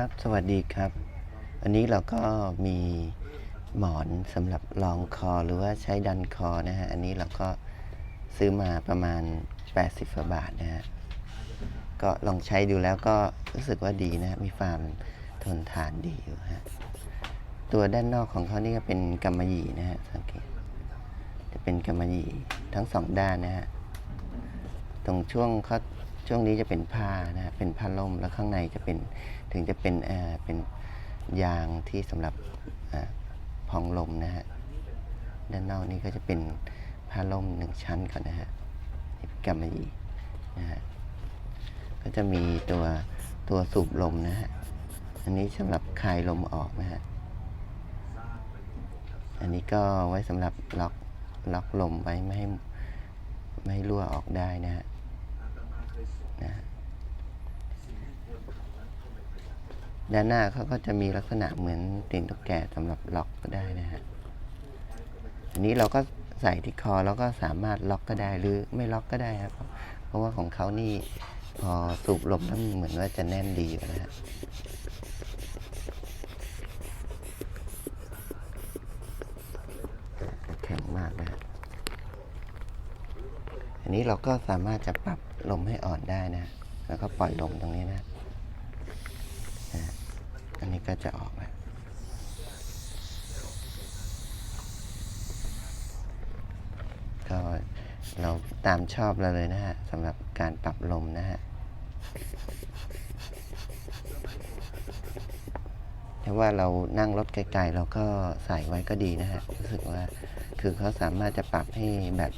ครับสวัสดีครับ อันนี้เราก็มีหมอนสำหรับรองคอหรือว่าใช้ดันคอนะฮะ อันนี้เราก็ซื้อมาประมาณ 80กว่าบาทนะฮะ ก็ลองใช้ดูแล้วก็รู้สึกว่าดีนะ มีความทนทานดีอยู่ฮะ ตัวด้านนอกของเขานี่ก็เป็นกำมะหยี่นะฮะ สังเกต จะเป็นกำมะหยี่ทั้งสองด้านนะฮะ ตรงช่วงเขา ช่วงนี้จะเป็นผ้านะฮะเป็นผ้าล่มแล้วข้างในจะเป็นถึงจะเป็นเอ่อเป็นยางที่สำหรับอพองลมนะฮะด้านนอกนี้ก็จะเป็นผ้าล่มหนึ่งชั้นก่อนนะฮะนี่เป็นกำมะหยี่นะฮะก็จะมีตัวตัวสูบลมนะฮะอันนี้สำหรับคลายลมออกนะฮะอันนี้ก็ไว้สำหรับล็อกล็อกลมไว้ไม่ให้ไม่ให้รั่วออกได้นะฮะนะ ฮะด้านหน้าเขาก็จะมีลักษณะเหมือนติ่งตุ๊กแกสำหรับล็อกก็ได้นะฮะอันนี้เราก็ใส่ที่คอแล้วก็สามารถล็อกก็ได้หรือไม่ล็อกก็ได้ครับ เพราะว่าของเขานี่พอสูบลมแล้วเหมือนว่าจะแน่นดีอยู่นะฮะแข็งมากนะอันนี้เราก็สามารถจะปรับ ลมให้อ่อนได้นะ แล้วก็ปล่อยลมตรงนี้นะนะอันนี้ก็จะออกแล้วก็เราตามชอบเราเลยนะฮะสำหรับการปรับลมนะฮะถ้าว่าเรานั่งรถไกลๆเราก็ใส่ไว้ก็ดีนะฮะรู้สึกว่าคือเขาสามารถจะปรับให้แบบ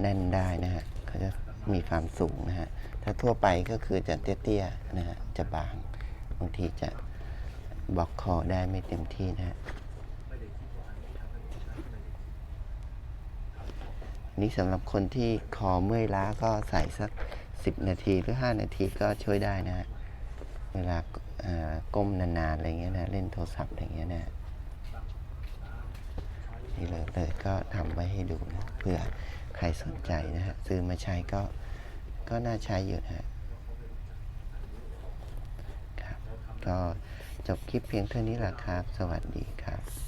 แน่นได้นะฮะเขาจะ มีความสูงนะฮะ ถ้าทั่วไปก็คือจะเตี้ยๆนะฮะ จะบาง บางทีจะบล็อกคอได้ไม่เต็มที่นะฮะอันนี้สำหรับคนที่คอเมื่อยล้าก็ใส่สัก 10 นาทีหรือ 5 นาทีก็ช่วยได้นะฮะ เวลาอ่อก้มนานๆอะไรเงี้ยนะเล่นโทรศัพท์อะไรเงี้ยนะนี่เลยเลยก็ทำไว้ให้ดูนะเพื่อ ใครสนใจนะฮะซื้อมาใช้ก็ก็น่าใช้อยู่นะฮะครับก็จบคลิปเพียงเท่านี้แหละครับ สวัสดีครับ